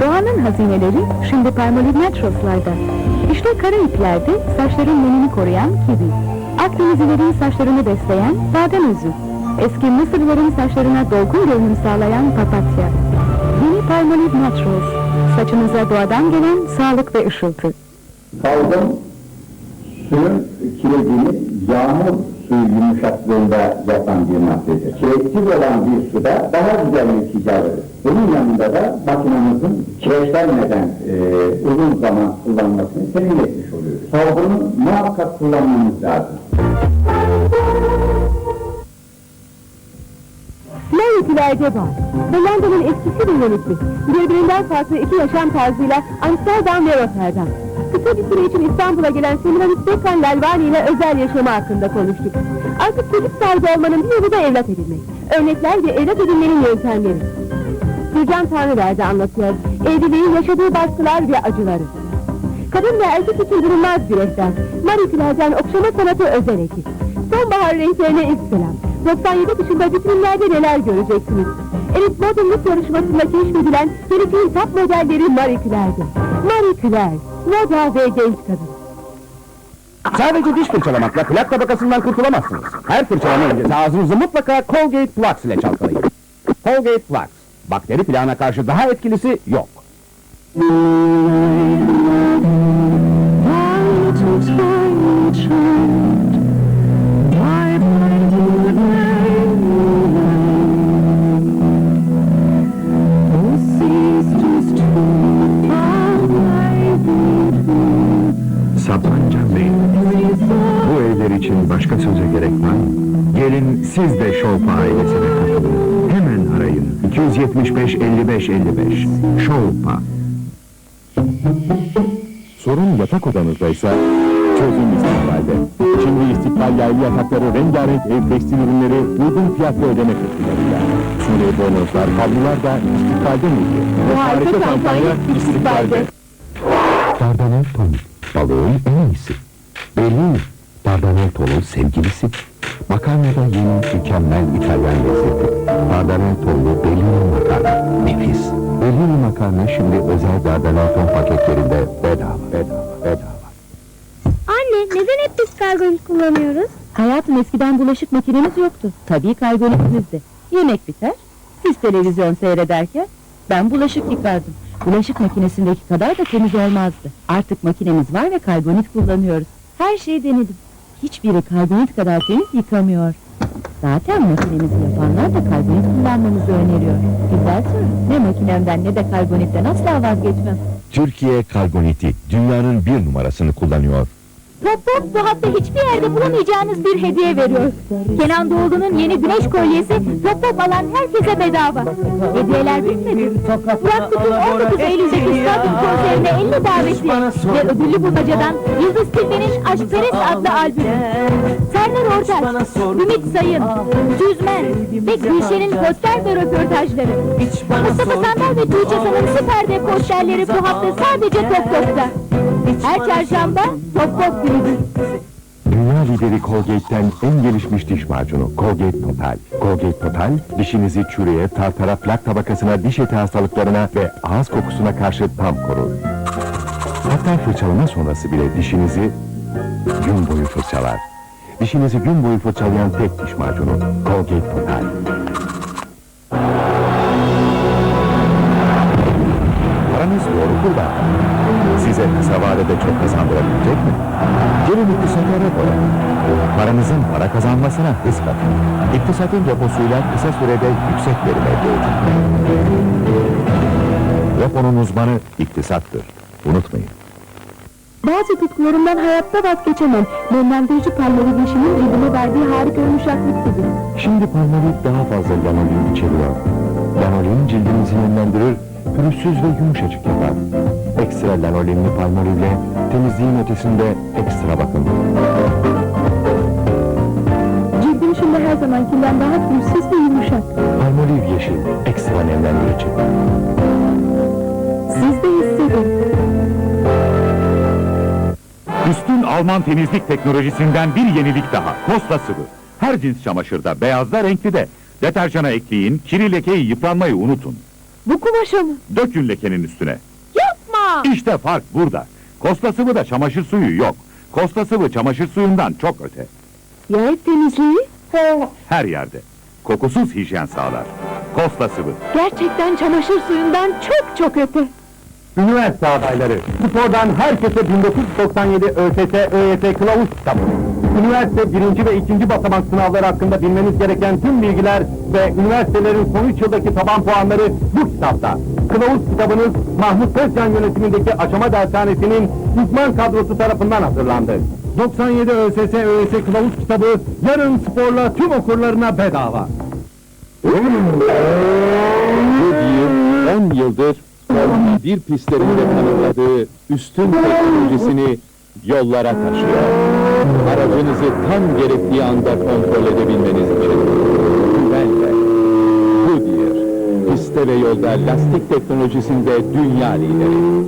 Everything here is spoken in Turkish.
Doğanın hazineleri şimdi Palmolive Naturals'larda. İşte kara iplerde saçların nemini koruyan kivi. Akdenizlilerin saçlarını besleyen badem özü. Eski Mısırlıların saçlarına dolgun görünüm sağlayan papatya. Yeni Palmolive Naturals. Saçınıza doğadan gelen sağlık ve ışıltı. Salgın suyun kireçini yağmur suyu yumuşaklığında yapan bir maddedir. Kireçsiz olan bir suda daha güzel netice alırız. Bunun yanında da makinamızın kireçlenmeden e, uzun zaman kullanmasını temin etmiş oluyoruz. Salgını muhakkak kullanmamız lazım. Mevlütlerde var. Hollanda'nın eskisi bir yöneti. Birbirinden farklı iki yaşam tarzıyla Amsterdam ve Rotterdam. Kısa bir süre için İstanbul'a gelen Semiramis Bekan Lalvani ile özel yaşamı hakkında konuştuk. Artık çocuk sahibi olmanın bir yolu da evlat edinmek. Örnekler ve evlat edinmenin yöntemleri. Gürcan Tanrıverdi anlatıyor. Evliliğin yaşadığı baskılar ve acıları. Kadın ve erkek için bulunmaz bir rehber. Marie Claire'den okşama sanatı özel ekip. Sonbahar renklerine ilk selam. 97 dışında vitrinlerde neler göreceksiniz? Evet modellik yarışmasında keşfedilen geleceğin top modelleri Marie Claire'di. Marie Claire, moda ve genç kadın. Sadece diş fırçalamakla plak tabakasından kurtulamazsınız. Her fırçalama öncesi ağzınızı mutlaka Colgate Flux ile çalkalayın. Colgate Flux. Bakteri plağına karşı daha etkilisi yok. Sapanca siz de Şovpa ailesine katılın. Hemen arayın. 275 55 55. Şovpa. Sorun yatak odanızdaysa çözüm istikbalde. Şimdi istikbal yaylı yatakları rengarenk ev tekstil ürünleri uygun fiyatlı ödeme teklifleriyle. Sure bonuslar, kablolar da istikbalde miydi? Bu harika kampanya istikbalde. Dardanel ton. Balığın en iyisi. Belli mi? Dardanel tonun sevgilisi. Makarnada yeni mükemmel İtalyan lezzeti. Dardanel tonlu Bellini makarna. Nefis. Bellini makarna şimdi özel Dardanel ton paketlerinde bedava. Bedava. Bedava. Anne neden hep biz kargonit kullanıyoruz? Hayatım eskiden bulaşık makinemiz yoktu. Tabii kaybolikimizdi. Yemek biter, siz televizyon seyrederken ben bulaşık yıkardım. Bulaşık makinesindeki kadar da temiz olmazdı. Artık makinemiz var ve karbonit kullanıyoruz. Her şeyi denedim. Hiçbiri karbonit kadar temiz yıkamıyor. Zaten makinemizi yapanlar da karbonit kullanmamızı öneriyor. Güzel soru. Ne makinemden ne de karbonitten asla vazgeçmem. Türkiye Karboniti dünyanın bir numarasını kullanıyor. Pop Pop bu hafta hiçbir yerde bulamayacağınız bir hediye veriyor. Kenan Doğulu'nun yeni güneş kolyesi Pop Pop alan herkese bedava. Hediyeler bitmedi. Burak Kut'un 19 Eylül'deki stadyum konserine 50 daveti ve ödüllü bulmacadan Yıldız Tilbe'nin Aşk Perest adlı albümü. Serdar Ortaç, Ümit Sayın, Düzmen ve Gülşen'in poster ve röportajları. Mustafa Sandal ve Tuğçe San'ın süper de posterleri bu hafta sadece Top Top'ta. Her çarşamba Top Top günüdür. Dünya lideri Colgate'den en gelişmiş diş macunu Colgate Total. Colgate Total, dişinizi çürüye, tartara, plak tabakasına, diş eti hastalıklarına ve ağız kokusuna karşı tam korur. Hatta fırçalama sonrası bile dişinizi gün boyu fırçalar. Dişinizi gün boyu fırçalayan tek diş macunu Colgate Total. Paranız doğru kullanın. Size kısa vadede çok kazandırabilecek mi? Gelin iktisatıra koyalım. Paranızın para kazanmasına hız katın. İktisatın deposuyla kısa sürede yüksek verim elde edin. Reponun uzmanı iktisattır. Unutmayın. Bazı tutkularımdan hayatta vazgeçemem. Nemlendirici palmalı dişimin cildime verdiği harika yumuşaklık gibi. Şimdi palmolit daha fazla lanolin içeriyor. Lanolin cildinizi nemlendirir, pürüzsüz ve yumuşacık yapar. Ekstra lanolinli palmolitle temizliğin ötesinde ekstra bakım. Cildim şimdi her zamankinden daha pürüzsüz ve yumuşak. Palmoliv yeşil, ekstra nemlendirici. Siz de hissedin. Üstün Alman temizlik teknolojisinden bir yenilik daha. Kosta sıvı. Her cins çamaşırda, beyazda, renkli de. Deterjana ekleyin, kiri lekeyi yıpranmayı unutun. Bu kumaşa mı? Dökün lekenin üstüne. Yapma! İşte fark burada. Kosta sıvı da çamaşır suyu yok. Kosta sıvı çamaşır suyundan çok öte. Ya et temizliği? Her yerde. Kokusuz hijyen sağlar. Kosta sıvı. Gerçekten çamaşır suyundan çok çok öte. Üniversite adayları, spordan herkese 1997 ÖSS ÖYT kılavuz kitabı. Üniversite birinci ve ikinci basamak sınavları hakkında bilmeniz gereken tüm bilgiler ve üniversitelerin son üç yıldaki taban puanları bu kitapta. Kılavuz kitabınız Mahmut Tezcan yönetimindeki aşama dershanesinin uzman kadrosu tarafından hazırlandı. 97 ÖSS ÖYT kılavuz kitabı yarın sporla tüm okurlarına bedava. Goodyear 10 yıldır 1 pistlerinde tanımladığı üstün teknolojisini yollara taşıyor. Aracınızı tam gerektiği anda kontrol edebilmeniz için. Güvenle. Goodyear, pistte ve yolda lastik teknolojisinde dünya lideri.